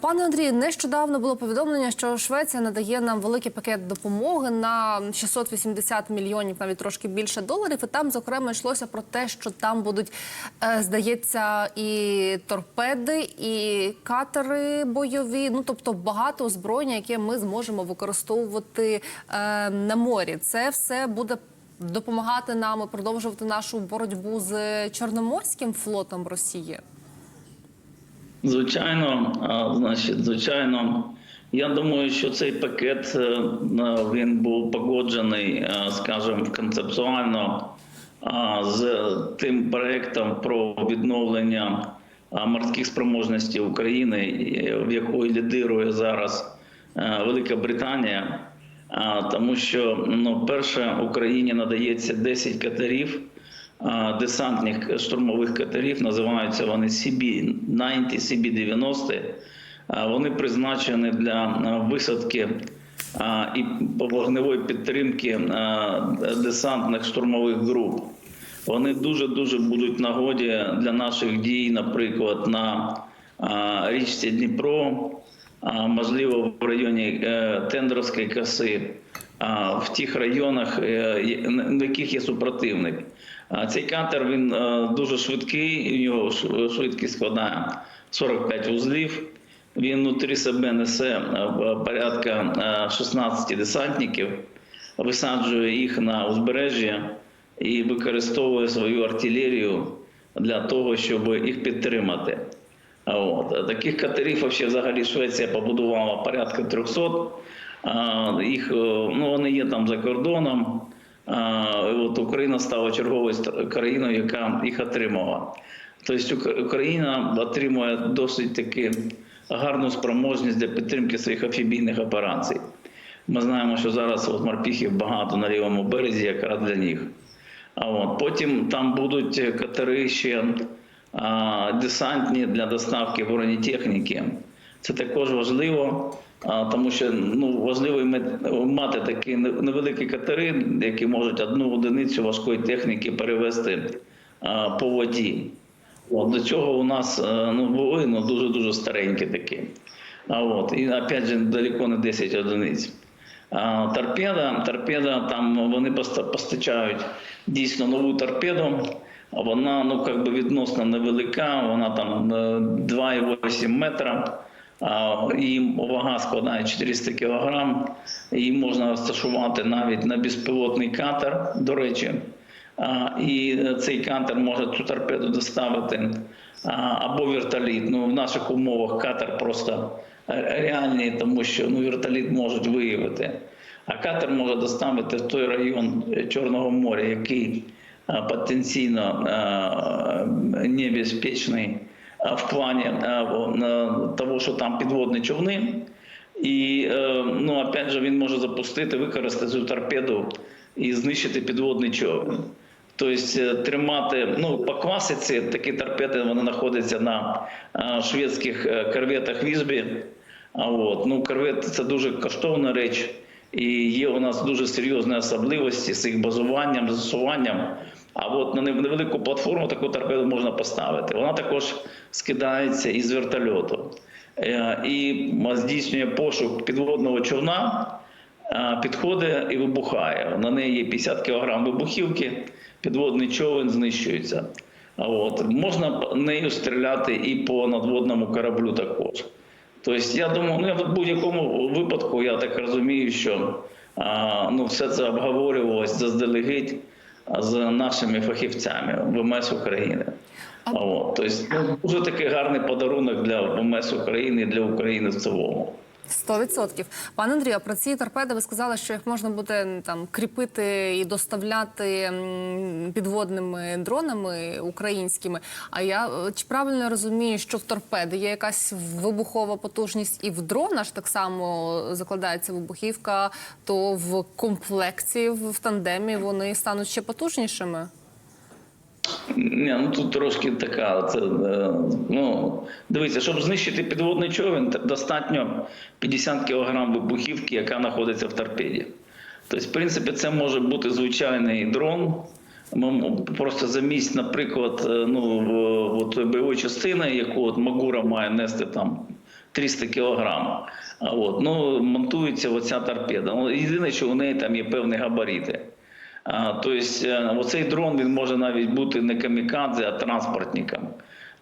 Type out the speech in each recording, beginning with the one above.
Пане Андрію, нещодавно було повідомлення, що Швеція надає нам великий пакет допомоги на 680 мільйонів, навіть трошки більше доларів. І там, зокрема, йшлося про те, що там будуть, е, здається, і торпеди, і катери бойові. Ну тобто багато озброєння, яке ми зможемо використовувати е, на морі. Це все буде допомагати нам продовжувати нашу боротьбу з Чорноморським флотом Росії. Звичайно, значить, звичайно, я думаю, що цей пакет е, він був погоджений, е, скажімо, концептуально з тим проектом про відновлення морських спроможностей України, в якої лідирує зараз е, Велика Британія. Тому що ну, перше Україні надається 10 катерів десантних штурмових катерів. Називаються вони CB-90, CB-90. Вони призначені для висадки і вогневої підтримки десантних штурмових груп. Вони дуже дуже будуть нагоді для наших дій, наприклад, на річці Дніпро, можливо, в районі е, Тендровської коси, в тих районах, е, є- на яких є супротивник. Цей катер він е, дуже швидкий, у нього швидкість складає 45 вузлів. Він внутрі себе несе е, порядка е, 16 десантників, висаджує їх на узбережжі і використовує свою артилерію для того, щоб їх підтримати. От. Таких катерів взагалі Швеція побудувала порядка 300. Їх, ну, вони є там за кордоном. От Україна стала черговою країною, яка їх отримала. Тобто Україна отримує досить таки гарну спроможність для підтримки своїх амфібійних операцій. Ми знаємо, що зараз от морпіхів багато на лівому березі, якраз для них. А от потім там будуть катери ще а, десантні для доставки бронетехніки. Це також важливо, тому що ну важливо мати такі невеликі катери, які можуть одну одиницю важкої техніки перевести по воді. До цього у нас е, ну, були ну, дуже дуже старенькі такі. А от і опять же далеко не 10 одиниць. А, Торпеда, торпеда, там вони постачають дійсно нову торпеду. Вона ну как би відносно невелика, вона там е, 2,8 метра. Її вага складає 400 кг. Її можна розташувати навіть на безпілотний катер, до речі. І цей катер може цю торпеду доставити або вертоліт. Ну, в наших умовах катер просто е, реальний, тому що ну, вертоліт можуть виявити. А катер може доставити в той район е, Чорного моря, який потенційно небезпечний в плані в- на того, що там підводні човни. І е, ну, опять же, він може запустити, використати цю торпеду і знищити підводний човен. Тобто е, тримати, ну, по класиці такі торпеди вони знаходяться на е, шведських е, корветах Візбі. А от, ну, корвет це дуже коштовна реч, і є у нас дуже серйозні особливості з їх базуванням, застосуванням. А от на нев- невелику платформу таку торпеду можна поставити. Вона також скидається із вертольоту Е, і здійснює пошук підводного човна, е, підходить і вибухає. На неї є 50 кг вибухівки, підводний човен знищується. От можна нею стріляти і по надводному кораблю також. Тобто, я думаю, ну в будь-якому випадку, я так розумію, що а, ну, все це обговорювалось заздалегідь з нашими фахівцями ВМС України. А от, тобто, ну, дуже такий гарний подарунок для ВМС України і для України в цілому. Сто відсотків. Пане Андрію, про ці торпеди ви сказали, що їх можна буде там кріпити і доставляти підводними дронами українськими. А я е, чи правильно розумію, що в торпеди є якась вибухова потужність, і в дрона ж так само закладається вибухівка, то в комплекті в тандемі вони стануть ще потужнішими. Ні, ну тут трошки така. Це, е, ну, дивіться, щоб знищити підводний човен, достатньо 50 кг вибухівки, яка знаходиться в торпеді. Тобто, в принципі, це може бути звичайний дрон. Просто замість, наприклад, е, ну, от бойової частини, яку от Магура має нести там 300 кілограм. От, ну, монтується оця торпеда. Ну, єдине, що у неї там є певні габарити. Тобто, оцей дрон він може навіть бути не камікадзе, а транспортником.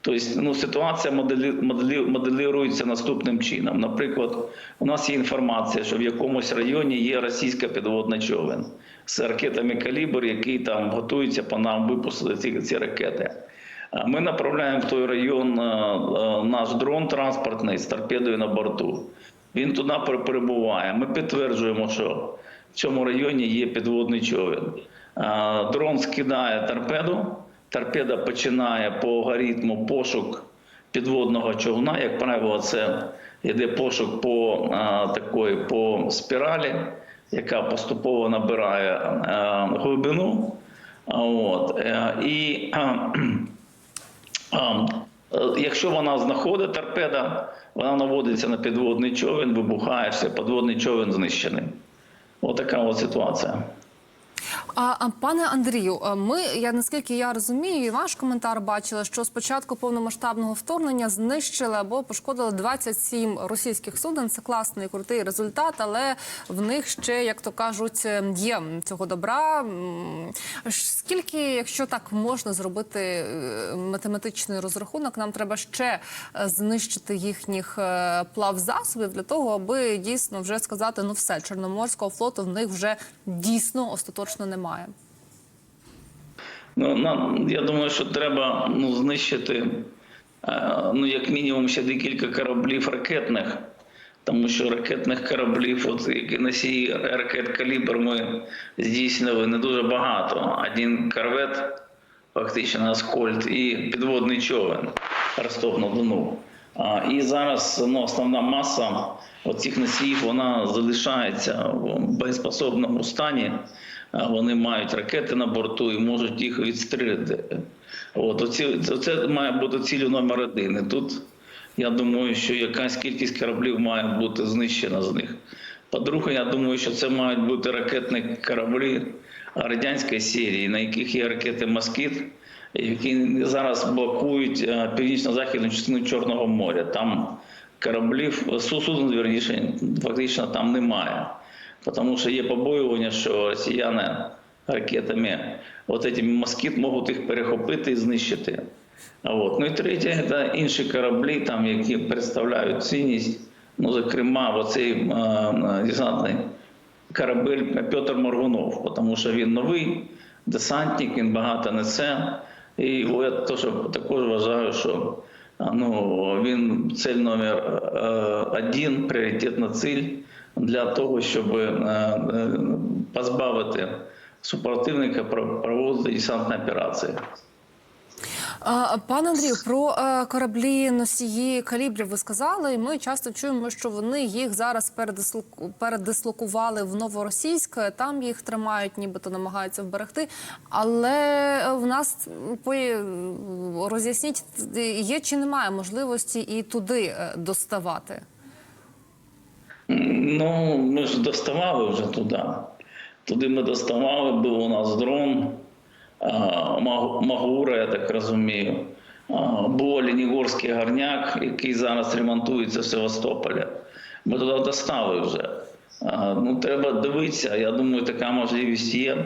Тобто, ну, ситуація моделі, моделі, моделюється наступним чином. Наприклад, у нас є інформація, що в якомусь районі є російська підводна човен з ракетами калібр, який там готується по нам випустити ці, ці ракети. Ми направляємо в той район е, е, наш дрон транспортний з торпедою на борту. Він туди перебуває. Ми підтверджуємо, що в цьому районі є підводний човен. Дрон скидає торпеду, торпеда починає по алгоритму пошук підводного човна. Як правило, це йде пошук по такої по спіралі, яка поступово набирає глибину. От. е, І Якщо вона знаходить торпеда, вона наводиться на підводний човен, вибухає все, підводний човен знищений. Отака от ситуація. А, пане Андрію, ми я наскільки я розумію, і ваш коментар бачила, що спочатку повномасштабного вторгнення знищили або пошкодили 27 російських суден. Це класний крутий результат, але в них ще, як то кажуть, є цього добра. Скільки, якщо так можна зробити е, математичний розрахунок, нам треба ще е, знищити їхніх е, плавзасобів для того, аби дійсно вже сказати, ну все, чорноморського флоту в них вже дійсно остаточно немає. Ну, нам, я думаю, що треба ну, знищити е, ну, як мінімум ще декілька кораблів ракетних, тому що ракетних кораблів, от, які носії ракет калібр, ми здійснили не дуже багато. Один корвет, фактично Аскольд, і підводний човен Ростов на Дону. А, І зараз ну, основна маса цих носіїв вона залишається в боєспособному стані. Вони мають ракети на борту і можуть їх відстрілити. От оці, це, має бути цілю номер один. І тут я думаю, що якась кількість кораблів має бути знищена з них. По-друге, я думаю, що це мають бути ракетні кораблі радянської серії, на яких є ракети Москіт, які зараз блокують е, північно-західну частину Чорного моря. Там кораблів, суден, вірніше, фактично там немає. Тому що є побоювання, що росіяни ракетами, от этими москіт можуть їх перехопити і знищити. А От. Ну і третє, це інші кораблі, там, які представляють цінність. Ну, зокрема, оцей е, десантний корабель Петр Моргунов, тому що він новий десантник, він багато несе. І я також вважаю, що ну, він цель номер е, один, пріоритетна ціль для того, щоб е, е, позбавити супротивника про- проводити десантні операції. Пане Андрію, про е, кораблі носії калібрів ви сказали. і Ми часто чуємо, що вони їх зараз передислоку- передислокували в Новоросійськ. Там їх тримають, нібито намагаються вберегти. Але в нас роз'ясніть, є чи немає можливості і туди доставати. Ну, ми ж доставали вже туди. Туди ми доставали, був у нас дрон, Магура, я так розумію. Був Оленігорський гарняк, який зараз ремонтується в Севастополі. Ми туди достали вже. Ну, треба дивитися. Я думаю, така можливість є.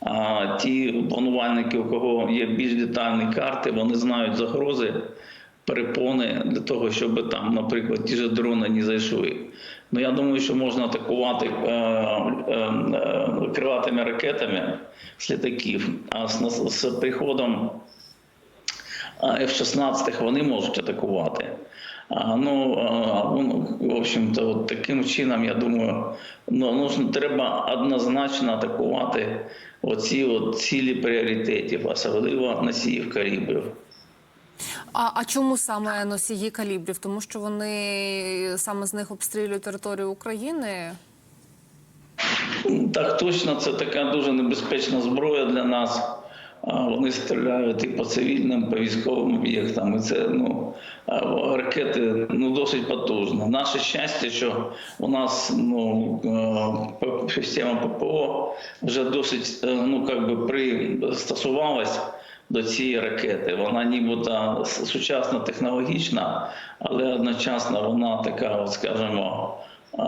А ті планувальники, у кого є більш детальні карти, вони знають загрози, перепони для того, щоб там, наприклад, ті ж дрони не зайшли. Ну я думаю, що можна атакувати е, е, е, крилатими ракетами з літаків, а з, з приходом а, F-16 вони можуть атакувати. А, ну, а, ну, в общем-то, от таким чином, я думаю, ну, нужно, треба однозначно атакувати оці от цілі пріоритетів, особливо носіїв калібрів. А, а чому саме носії калібрів? Тому що вони саме з них обстрілюють територію України. Так точно, це така дуже небезпечна зброя для нас. Вони стріляють і по цивільним, по військовим об'єктам. І це ну, ракети ну, досить потужні. Наше щастя, що у нас ну, е, система ППО вже досить е, ну, би, пристосувалась до цієї ракети. Вона нібито сучасно технологічна, але одночасно вона така, от скажімо, е,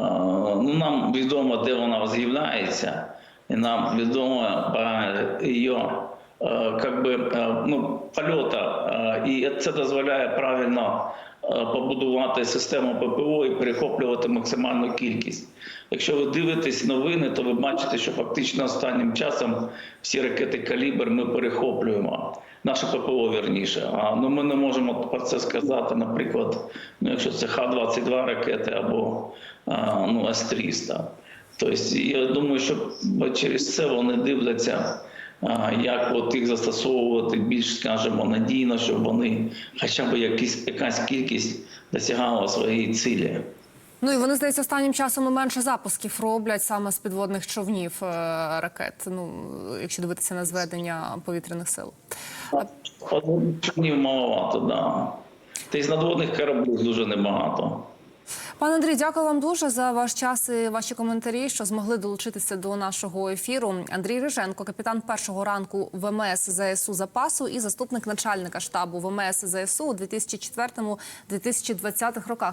ну нам відомо, де вона з'являється, і нам відомо її э, как бы, э, ну, польота, э, і це дозволяє правильно э, побудувати систему ППО і перехоплювати максимальну кількість. Якщо ви дивитесь новини, то ви бачите, що фактично останнім часом всі ракети калібр ми перехоплюємо. Наше ППО вірніше. А ну ми не можемо про це сказати, наприклад, ну, якщо це Х-22 ракети або а, ну, С-300. Тобто, я думаю, що через це вони дивляться, а, як от їх застосовувати більш, скажімо, надійно, щоб вони хоча б якісь, якась кількість досягала своєї цілі. Ну і вони здається останнім часом і менше запусків роблять саме з підводних човнів е, ракет. Ну якщо дивитися на зведення повітряних сил. Човнів маловато, да. Та й з надводних кораблів дуже небагато. Пане Андрій, дякую вам дуже за ваш час і ваші коментарі, що змогли долучитися до нашого ефіру. Андрій Риженко, капітан першого ранку ВМС ЗСУ запасу і заступник начальника штабу ВМС ЗСУ у 2004-2020 роках.